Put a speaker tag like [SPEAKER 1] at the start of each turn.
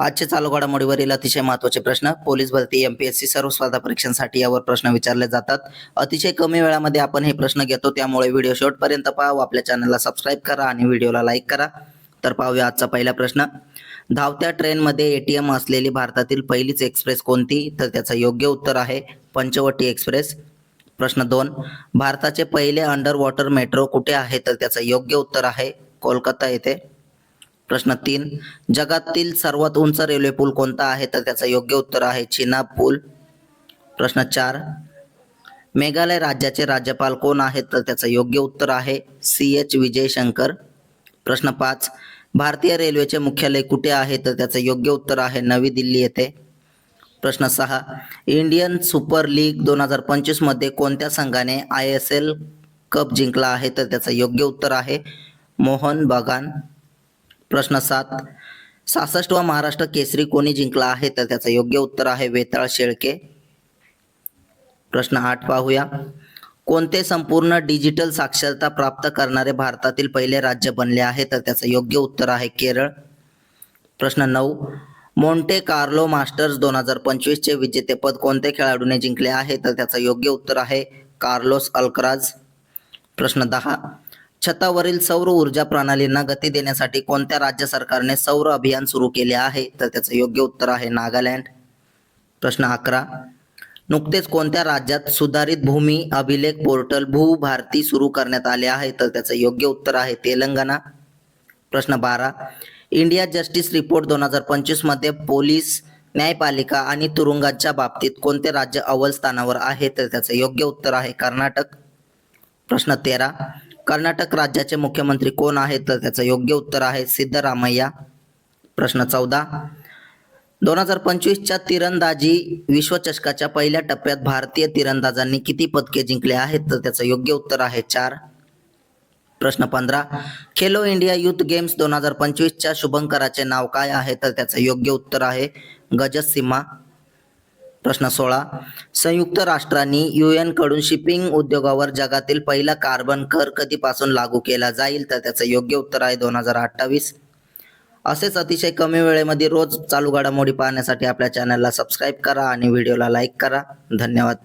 [SPEAKER 1] आजचे चालू घडामोडीवरील अतिशय महत्त्वाचे प्रश्न पोलीस भरती एम पी एस सी सर्व स्पर्धा परीक्षांसाठी यावर प्रश्न विचारले जातात. अतिशय कमी वेळामध्ये आपण हे प्रश्न घेतो त्यामुळे व्हिडिओ शेवटपर्यंत पाहा. व आपल्या चॅनलला सबस्क्राईब करा आणि व्हिडिओला लाईक करा. तर पाहूया आजचा पहिला प्रश्न. धावत्या ट्रेनमध्ये एटीएम असलेली भारतातील पहिलीच एक्सप्रेस कोणती? तर त्याचं योग्य उत्तर आहे पंचवटी एक्सप्रेस प्रश्न दोन. भारताचे पहिले अंडर वॉटर मेट्रो कुठे आहे? तर त्याचं योग्य उत्तर आहे कोलकाता येथे. प्रश्न तीन जगातील सर्वात उंच रेल्वे पूल कोणता आहे? तर त्याचं योग्य उत्तर आहे चीना पूल. प्रश्न चार मेघालय राज्याचे राज्यपाल कोण आहेत? तर त्याचं योग्य उत्तर आहे सी. एच. विजयशंकर. प्रश्न पाच भारतीय रेल्वेचे मुख्यालय कुठे आहे? तर त्याचं योग्य उत्तर आहे नवी दिल्ली येथे. प्रश्न सहा इंडियन सुपर लीग दोन हजार पंचवीसमध्ये कोणत्या संघाने आय एस एल कप जिंकला आहे? तर त्याचं योग्य उत्तर आहे मोहन बगान. प्रश्न सात. सहासष्टवा महाराष्ट्र केसरी कोणी जिंकला आहे? तर त्याचं योग्य उत्तर आहे वेताळ शेळके. प्रश्न आठ पाहूया. कोणते संपूर्ण डिजिटल साक्षरता प्राप्त करणारे भारतातील पहिले राज्य बनले आहे? तर त्याचं योग्य उत्तर आहे केरळ. प्रश्न नऊ. मोंटे कार्लो मास्टर्स दोन हजार पंचवीसचे विजेतेपद कोणत्या खेळाडूने जिंकले आहे? तर त्याचं योग्य उत्तर आहे कार्लोस अल्कराज. प्रश्न दहा. छतावरील सौर ऊर्जा प्रणालींना गती देण्यासाठी कोणत्या राज्य सरकारने सौर अभियान सुरू केले आहे? तर त्याचं योग्य उत्तर आहे नागालँड. प्रश्न अकरा. नुकतेच कोणत्या राज्यात सुधारित भूमी अभिलेख पोर्टल भू भारती सुरू करण्यात आले आहे? तर त्याचं योग्य उत्तर आहे तेलंगणा. प्रश्न बारा. इंडिया जस्टिस रिपोर्ट दोन हजार पंचवीसमध्ये पोलीस न्यायपालिका आणि तुरुंगांच्या बाबतीत कोणते राज्य अव्वल स्थानावर आहे? तर त्याचं योग्य उत्तर आहे कर्नाटक. प्रश्न तेरा. कर्नाटक राज्याचे मुख्यमंत्री कोण आहेत तर त्याचं योग्य उत्तर आहे सिद्धरामय्या. प्रश्न चौदा. दोन हजार पंचवीसच्या तिरंदाजी विश्वचषकाच्या पहिल्या टप्प्यात भारतीय तिरंदाजांनी किती पदके जिंकले आहेत तर त्याचं योग्य उत्तर आहे चार. प्रश्न पंधरा. खेलो इंडिया युथ गेम्स दोन हजार पंचवीसच्या शुभंकराचे नाव काय आहे तर त्याचं योग्य उत्तर आहे गजत सीमा प्रश्न सोळा. संयुक्त राष्ट्रांनी युएनकडून शिपिंग उद्योगावर जगातील पहिला कार्बन कर कधीपासून लागू केला जाईल? तर त्याचं योग्य उत्तर आहे दोन हजार अठ्ठावीस. असेच अतिशय कमी वेळेमध्ये रोज चालू घडामोडी पाहण्यासाठी आपल्या चॅनलला सबस्क्राईब करा आणि व्हिडिओला लाईक करा. धन्यवाद.